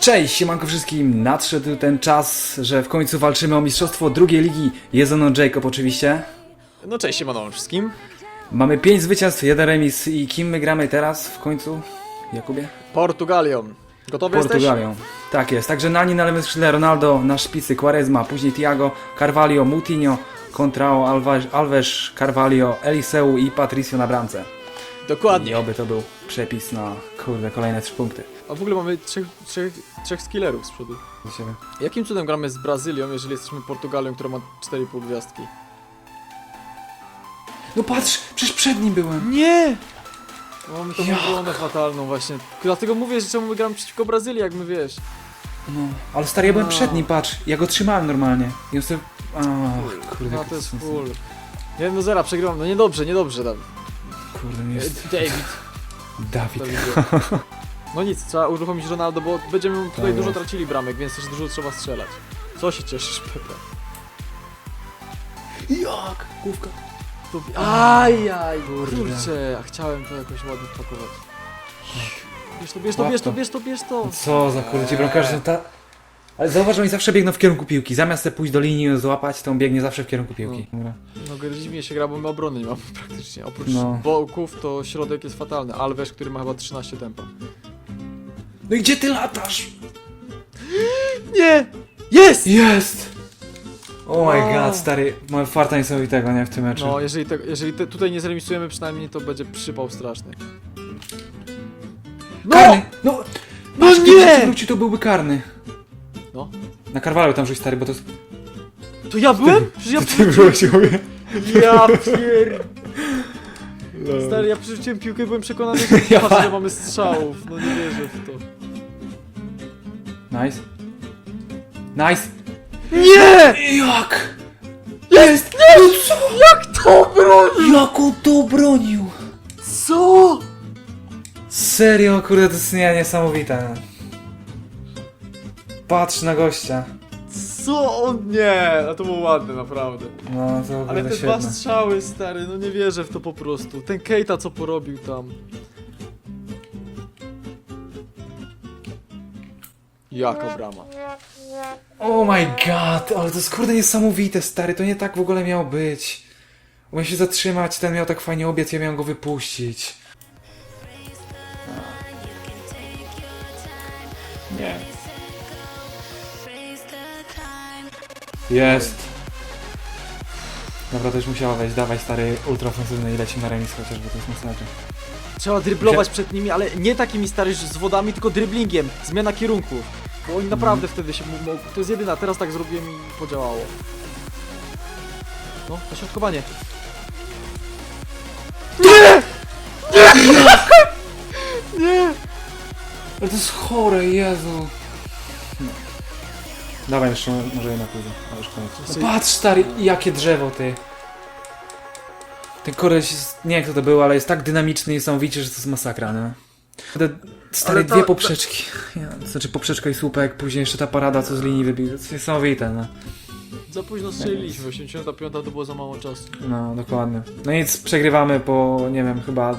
Cześć, siemanko wszystkim. Nadszedł ten czas, że w końcu walczymy o mistrzostwo drugiej ligi. Jest ze mną Jacob oczywiście. No cześć, siemano wszystkim. Mamy 5 zwycięstw, jeden remis i kim my gramy teraz w końcu? Jakubie? Portugalią. Gotowy Portugalią. Tak jest. Także na nim na lewym skrzydle Ronaldo, na szpicy Quaresma, później Thiago, Carvalho, Moutinho, Contrao, Alves, Alves, Carvalho, Eliseu i Patricio na bramce. jesteś? Dokładnie. I oby to był przepis na kurde kolejne 3 punkty. A w ogóle mamy trzech, trzech, trzech skillerów z przodu. Do siebie. Jakim cudem gramy z Brazylią, jeżeli jesteśmy Portugalią, która ma 4,5 gwiazdki? No patrz, przecież przed nim byłem. Nie! Mamy tą Jak? obronę fatalną właśnie. Dlatego mówię, że czemu my gramy przeciwko Brazylii, jak my wiesz. No, ale stary, ja byłem No. przed nim, patrz, ja go trzymałem normalnie. I on sobie... A, kurde, No to jest sens. full. 1 do 0, przegrywam. No niedobrze, niedobrze, Dawid. Kurde, nie jest... David. Dawid. No nic, trzeba uruchomić Ronaldo, bo będziemy tutaj Tak dużo jest. tracili bramek, więc też dużo trzeba strzelać. Co się cieszysz, Pepe? Jak? Główka. To... Ajaj, Kurde. kurczę, a chciałem to jakoś ładnie wpakować. Bierz to, bierz to, bierz to, bierz to, bierz to. Co za kurde, ci bramkarze są ta... Ale zauważ, że oni zawsze biegną w kierunku piłki. Zamiast sobie pójść do linii i ją złapać, to on biegnie zawsze w kierunku piłki. Dobra. No dziwnie się gra, bo my obrony nie mamy praktycznie. Oprócz No. boków to środek jest fatalny. Alves, który ma chyba 13 tempa. No i gdzie ty latasz? Nie! Jest! Jest! Oh my No. god, stary, mamy farta niesamowitego, nie, w tym meczu. No, jeżeli, te, jeżeli te, tutaj nie zremisujemy przynajmniej, to będzie przypał straszny. No! Karny! No! No Patrz, nie! gdyby wrócił, to byłby karny. No. Na Carvalho tam rzuć, stary, bo to jest... To ja byłem? Przecież ja... Ty byłeś, mówię. Ja pier... Stary, ja przerzuciłem piłkę i byłem przekonany, że, Ja- patrz, że mamy strzałów. No nie wierzę w to. Nice. Nice! Nie! Jak? Jest! Nie! Jak to broni? Jak on to obronił? Co? Serio, kurde, to jest nie, niesamowite. Patrz na gościa. Co on nie? A to było ładne, naprawdę. No, to Ale Ale te dwa strzały, stary, no nie wierzę w to po prostu. Ten Keita, co porobił tam. Jaka brama. Oh my god, ale to jest kurde niesamowite, stary, to nie tak w ogóle miało być. Miał się zatrzymać, ten miał tak fajnie obiec, ja miałem go wypuścić. Jest. Dobra, to już musiało wejść. Dawaj, stary, ultra ofensywny i lecimy na remis chociaż, bo to jest masakra. Trzeba dryblować przed nimi, ale nie takimi stary z wodami, tylko dryblingiem. Zmiana kierunku. Bo oni naprawdę wtedy się mogą. To jest jedyna, teraz tak zrobiłem i podziałało. No, dośrodkowanie. Nie! Nie! Nie! Ale to jest chore, Jezu. No. Dawaj jeszcze, może jedna pójdzie. A już koniec. Jeszcze- No patrz stary, jakie drzewo ty. Ten koleś, jest, nie wiem kto to był, ale jest tak dynamiczny i niesamowicie, że to jest masakra, nie? Te stare to- dwie poprzeczki. Ja, to znaczy poprzeczka i słupek, później jeszcze ta parada, co z linii wybił. To jest niesamowite, no. Za późno strzeliliśmy, 85 to było za mało czasu. No, dokładnie. No nic, przegrywamy po, nie wiem, chyba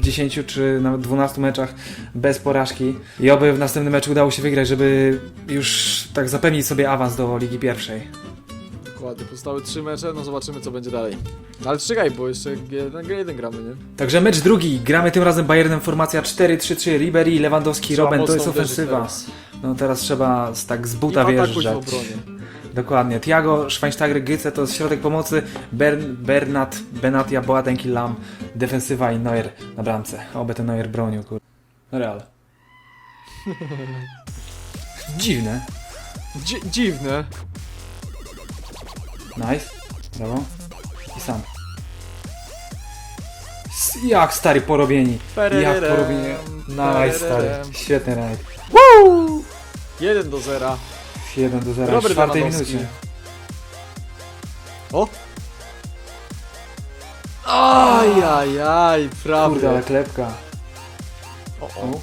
10 czy nawet 12 meczach bez porażki. I oby w następnym meczu udało się wygrać, żeby już tak zapewnić sobie awans do Ligi Pierwszej. Dokładnie, pozostały trzy mecze, no zobaczymy co będzie dalej. Ale czekaj, bo jeszcze jeden, jeden gramy, nie? Także mecz drugi. Gramy tym razem Bayernem formacja 4-3-3. Ribery, Lewandowski, Trzeba Robben, to mocno jest uderzyć ofensywa. teraz. No teraz trzeba z, tak z I buta w wjeżdżać. obronie. Dokładnie. Thiago, Schweinsteiger, Gyce to jest środek pomocy. Bern, Bernat, Benatia, Boateng i Lam. Defensywa i Neuer na bramce. Oby ten Neuer bronił, kur... Real. Dziwne. Dzi dziwne. Nice. Brawo. I sam. S- Jak stary porobieni. Jak porobieni. Nice stary. Świetny rajd. Woo! 1 do 0. 1 do 0 w Robert czwartej Lewandowski. minucie. O! Ajajaj, prawie. Kurde, ale klepka. O, O. o.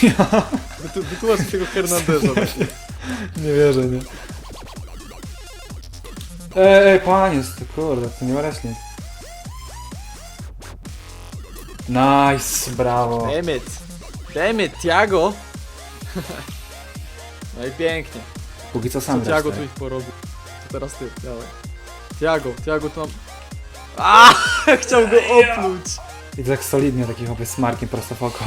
Wytłumacz tego Hernandeza właśnie. Nie wierzę, nie. Ej, ej, panie, to kurde, to nie ma wrestling. Nice, brawo. Emmet. Dajmy, Tiago! no i pięknie. Póki co Co sam Tiago tu ich porobił? To teraz ty, dawaj. Tiago, Tiago to nam... A, Chciał go opluć! I tak solidnie taki chłopie z markiem prosto w oko.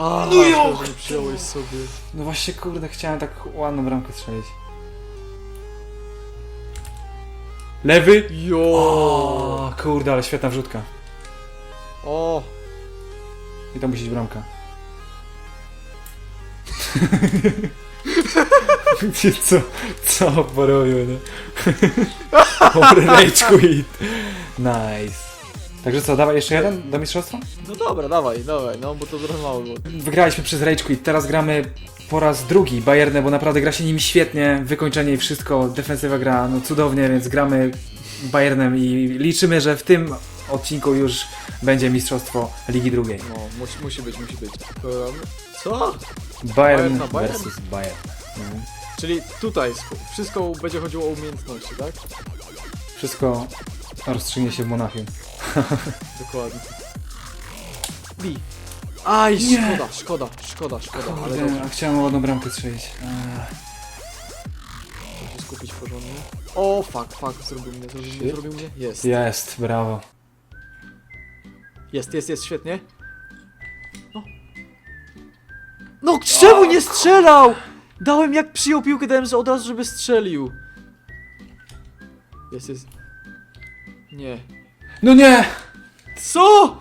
A, No szkoda, że przyjąłeś sobie. No właśnie, kurde, chciałem tak ładną bramkę strzelić. Lewy! Jo! O, kurde, ale świetna wrzutka. O! I to musi być bramka. Gdzie co? Co porobił, no? Dobry rage quit. Nice. Także co, dawaj jeszcze jeden do mistrzostwa? No dobra, dawaj, dawaj, no bo to trochę mało było. Wygraliśmy przez rage quit, teraz gramy po raz drugi Bayernę, bo naprawdę gra się nimi świetnie, wykończenie i wszystko, defensywa gra no cudownie, więc gramy Bayernem i liczymy, że w tym odcinku już będzie mistrzostwo Ligi Drugiej. No, musi, musi być, musi być. Ehm, Co? Bayern Bayern na Bayern? versus Bayern. Mhm. Czyli tutaj wszystko będzie chodziło o umiejętności, tak? Wszystko rozstrzygnie się w Monachium. Dokładnie. Bi. Aj, Nie. szkoda, szkoda, szkoda, szkoda, ale Kurde, dobrze, a chciałem ładną bramkę strzelić. Eee, muszę się skupić porządnie. O, fuck, fuck, zrobił mnie, zrobił mnie, zrobił mnie. Jest. Jest, brawo. Jest, jest, jest, świetnie. No. No, czemu nie strzelał? Dałem, jak przyjął piłkę, dałem że od razu, żeby strzelił. Jest, jest. Nie. No nie! Co?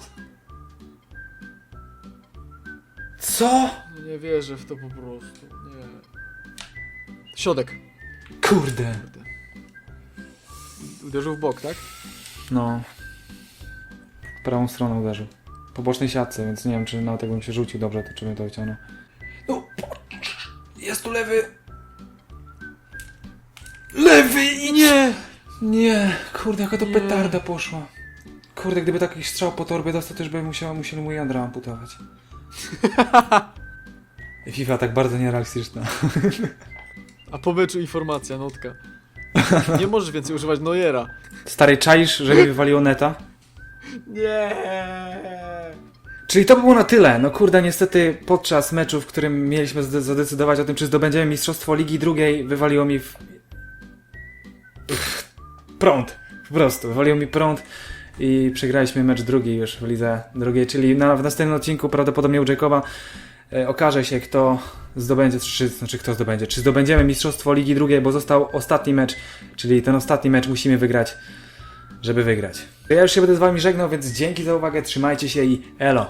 Co? No nie wierzę w to po prostu. Nie. Środek. Kurde. Uderzył w bok, tak? No. Prawą stroną uderzył. Po bocznej siatce, więc nie wiem, czy nawet jakbym się rzucił dobrze, to czy bym to wyciągnął. No, jest tu lewy! Lewy i Nie! Nie, kurde, jaka to Nie. petarda poszła. Kurde, gdyby taki strzał po torbie dostał, to już by musiał, musieli mu jądra amputować. FIFA tak bardzo nierealistyczna. A po meczu informacja, notka. Nie możesz więcej używać Neuera. Stary czaisz, że mi wywaliło neta? Nie! Czyli to by było na tyle. No kurde, niestety podczas meczu, w którym mieliśmy zde- zadecydować o tym, czy zdobędziemy Mistrzostwo Ligi Drugiej, wywaliło mi w... Pff, prąd. Po prostu. Wywaliło mi prąd i przegraliśmy mecz drugi już w lidze drugiej, czyli na, w następnym odcinku prawdopodobnie u Jacoba e, okaże się, kto zdobędzie, czy, znaczy kto zdobędzie, czy zdobędziemy Mistrzostwo Ligi Drugiej, bo został ostatni mecz, czyli ten ostatni mecz musimy wygrać, żeby wygrać. Ja już się będę z wami żegnał, więc dzięki za uwagę, trzymajcie się i elo!